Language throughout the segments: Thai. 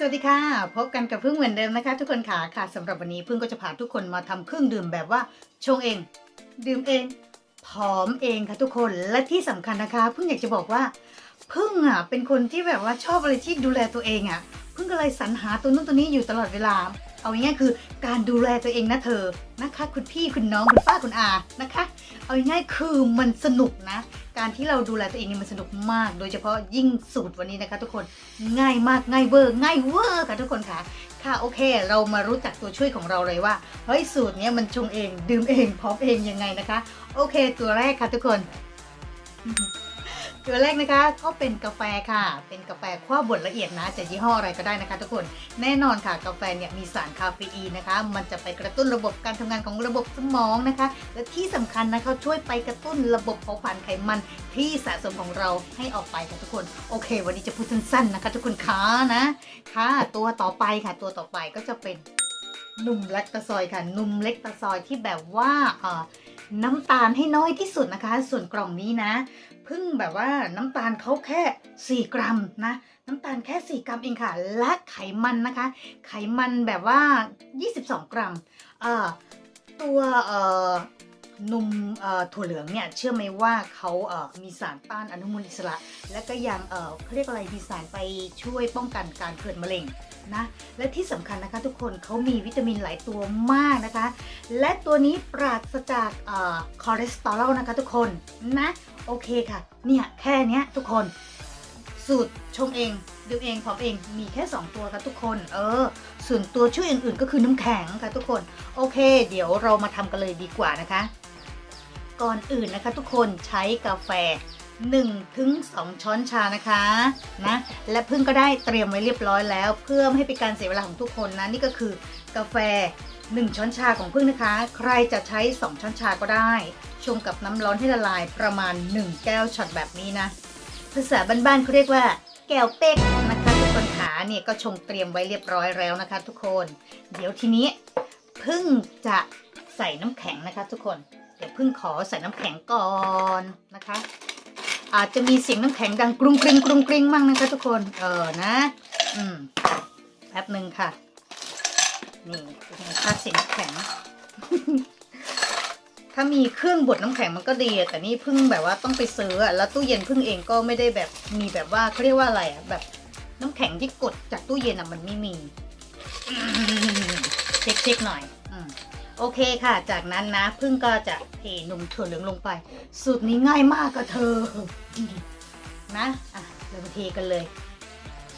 สวัสดีค่ะ พบกันกับพึ่งเหมือนเดิมนะคะ ทุกคนค่ะค่ะสำหรับวันนี้พึ่งก็จะพาทุกคนมาทำเครื่องดื่มแบบว่าชงเอง ดื่มเองผอมเองค่ะทุกคนและที่สำคัญนะคะ พึ่งอยากจะบอกว่า พึ่งอะเป็นคนที่แบบว่าชอบอะไรที่ดูแลตัวเองอะ พึ่งก็เลยสรรหาตัวนู้นตัวนี้อยู่ตลอดเวลา เอาง่ายๆคือการดูแลตัวเองนะเธอนะคะ คุณพี่คุณน้องคุณป้าคุณอานะคะ เอาง่ายๆคือมันสนุกนะ การที่เราดูแลตัวเองนี่มันสนุกมาก โดยเฉพาะยิ่งสูตรวันนี้นะคะ ทุกคนง่ายมากง่ายเวอร์ง่ายเวอร์ค่ะทุกคนค่ะค่ะโอเค เรามารู้จักตัวช่วยของเราเลยว่าเฮ้ยสูตรนี้มันชงเองดื่มเองพร้อมเองยังไงนะคะ โอเค ตัวแรกค่ะทุกคน ตัวแรกนะคะก็เป็นกาแฟค่ะ เป็นกาแฟคั่วบดละเอียดนะจะยี่ห้ออะไรก็ได้นะคะ ทุกคนแน่นอนค่ะกาแฟเนี่ยมีสารคาเฟอีนนะคะ มันจะไปกระตุ้นระบบการทำงานของระบบสมองนะคะ และที่สำคัญนะคะช่วยไปกระตุ้นระบบเผาผลาญไขมันที่สะสมของเราให้ออกไปค่ะทุกคนโอเค วันนี้จะพูดสั้นๆนะคะ ทุกคนคะนะค่ะตัวต่อไปค่ะ ตัวต่อไปก็จะเป็นนุ่มเล็กตาซอยค่ะนุ่มเล็กตาซอยที่แบบว่าเอ่อ น้ำตาลให้น้อยที่สุดนะคะ ส่วนกล่องนี้นะเพิ่งแบบว่าน้ำตาลเขาแค่ 4 กรัมนะน้ำตาลแค่ 4 กรัมเองค่ะ และไขมันนะคะ ไขมันแบบว่า 22 กรัมเอ่อตัวเอ่อ นมถั่วเหลืองเนี่ยเชื่อไหมว่าเขาเอ่อมีสารต้านอนุมูลอิสระ และก็ยังเอ่อเขาเรียกอะไรมีสารไปช่วยป้องกันการเกิดมะเร็งนะและที่สำคัญนะคะทุกคนเขามีวิตามินหลายตัวมากนะคะ และตัวนี้ปราศจากคอเลสเตอรอลนะคะทุกคนนะโอเคค่ะเนี่ยแค่นี้ทุกคน สูตรชงเองดื่มเองผอมเองมีแค่ 2 ตัวค่ะทุกคน เออ ส่วนตัวช่วยอื่นๆ ก็คือน้ำแข็งค่ะทุกคน โอเค เดี๋ยวเรามาทำกันเลยดีกว่านะคะ ก่อนอื่นนะคะ ทุกคนใช้กาแฟ1ถึง2ช้อนชานะคะนะและพึ่งก็ได้เตรียมไว้เรียบร้อยแล้ว เพื่อไม่ให้เป็นการเสียเวลาของทุกคนนะนี่ก็คือกาแฟ 1 ช้อนชาของพึ่งนะคะ ใครจะใช้ 2 ช้อนชาก็ได้ชงกับน้ำร้อนให้ละลายประมาณ 1 แก้วช็อตแบบนี้นะภาษาบ้านๆเขาเรียกว่าแก้วเป๊กนะคะทุกคนขาเนี่ยก็ชงเตรียมไว้เรียบร้อยแล้วนะคะ ทุกคน เดี๋ยวทีนี้พึ่งจะใส่น้ำแข็งนะคะ ทุกคน เดี๋ยวพึ่งขอใส่น้ำแข็งก่อนนะคะ อาจจะมีเสียงน้ำแข็งดังกรุงกริงกรุงกริงมั่งนะคะทุกคน เออนะ อืมแป๊บหนึ่งค่ะ นี่เป็นไงคะเสียงน้ำแข็ง ถ้ามีเครื่องบดน้ำแข็งมันก็ดี แต่นี่เพิ่งแบบว่าต้องไปซื้ออะแล้วตู้เย็นเพิ่งเองก็ไม่ได้แบบมีแบบว่าเขาเรียกว่าอะไรอะแบบน้ำแข็งที่กดจากตู้เย็นอะมันไม่มี เช็คเช็คหน่อย โอเคค่ะ จากนั้นนะพึ่งก็จะเทนมถั่วเหลืองลงไป สูตรนี้ง่ายมากก็เธอ นะ อะ เรามาเทกันเลย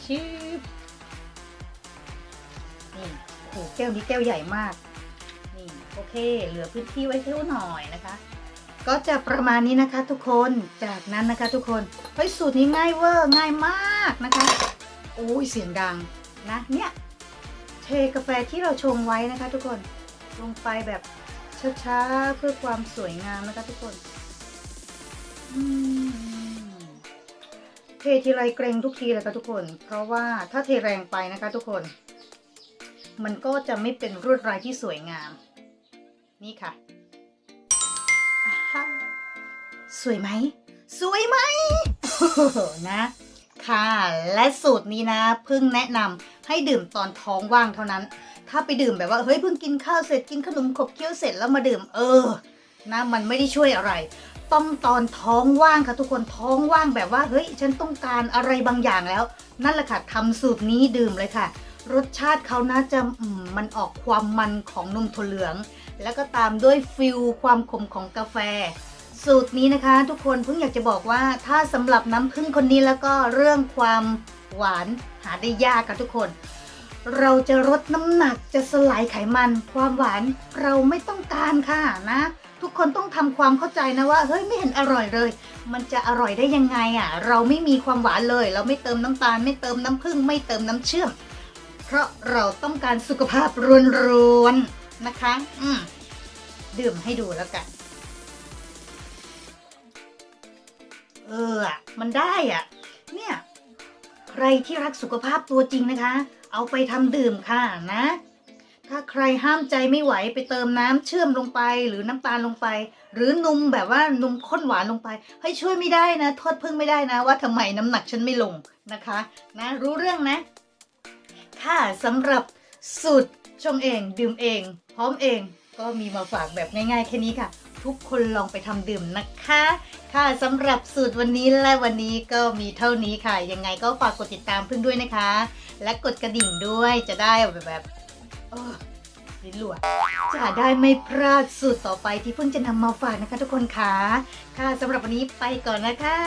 ชิบนี่โอ้โหแก้วนี้แก้วใหญ่มาก นี่ โอเค เหลือพื้นที่ไว้เท่าหน่อยนะคะ ก็จะประมาณนี้นะคะทุกคน จากนั้นนะคะทุกคน เฮ้ยสูตรนี้ง่ายเวอร์ง่ายมากนะคะโอ้ยเสียงดังนะ เนี่ย เทกาแฟที่เราชงไว้นะคะทุกคน ลงไปแบบช้าๆ เพื่อความสวยงามนะคะทุกคนเททีไรเกรงทุกทีเลยค่ะทุกคน เพราะว่าถ้าเทแรงไปนะคะทุกคน มันก็จะไม่เป็นรวดลายที่สวยงาม นี่ค่ะ สวยไหม สวยไหมนะ ค่ะ และสูตรนี้นะเพิ่งแนะนำให้ดื่มตอนท้องว่างเท่านั้น ถ้าไปดื่มแบบว่าเฮ้ยเพิ่งกินข้าวเสร็จกินขนมขบเคี้ยวเสร็จแล้วมาดื่ม เออนะมันไม่ได้ช่วยอะไร ต้องตอนท้องว่างค่ะทุกคนท้องว่างแบบว่าเฮ้ยฉันต้องการอะไรบางอย่างแล้ว นั่นแหละค่ะทำสูตรนี้ดื่มเลยค่ะ รสชาติเขานะจะมมันออกความมันของนมถั่วเหลือง แล้วก็ตามด้วยฟิลความขมของกาแฟ สูตรนี้นะคะ ทุกคนเพิ่งอยากจะบอกว่าถ้าสำหรับน้ำผึ้งคนนี้แล้วก็เรื่องความหวานหาได้ยากค่ะทุกคน เราจะลดน้ำหนักจะสลายไขมัน ความหวานเราไม่ต้องการค่ะนะ ทุกคนต้องทำความเข้าใจนะว่า เฮ้ยไม่เห็นอร่อยเลย มันจะอร่อยได้ยังไงอะ เราไม่มีความหวานเลย เราไม่เติมน้ำตาล ไม่เติมน้ำผึ้งไม่เติมน้ำเชื่อม เพราะเราต้องการสุขภาพรวนๆนะคะ อืมดื่มให้ดูแล้วกัน เออมันได้อะ เนี่ย ใครที่รักสุขภาพตัวจริงนะคะ เอาไปทำดื่มค่ะนะ ถ้าใครห้ามใจไม่ไหวไปเติมน้ำเชื่อมลงไป หรือน้ำตาลลงไป หรือนมแบบว่านมข้นหวานลงไป ให้ช่วยไม่ได้นะโทษพึ่งไม่ได้นะ ว่าทำไมน้ำหนักฉันไม่ลงนะคะ นะ รู้เรื่องนะ ค่ะสำหรับสูตรชงเองดื่มเอง พร้อมเองก็มีมาฝากแบบง่ายๆแค่นี้ค่ะ ทุกคนลองไปทำดื่มนะคะ ค่ะสำหรับสูตรวันนี้และวันนี้ก็มีเท่านี้ค่ะ ยังไงก็ฝากกดติดตามเพื่อนด้วยนะคะ และกดกระดิ่งด้วยจะได้แบบแบบเออลิ้นหลวจะได้ไม่พลาดสูตรต่อไปที่เพิ่งจะนำมาฝากนะคะทุกคนค่ะ ค่ะสำหรับวันนี้ไปก่อนนะคะ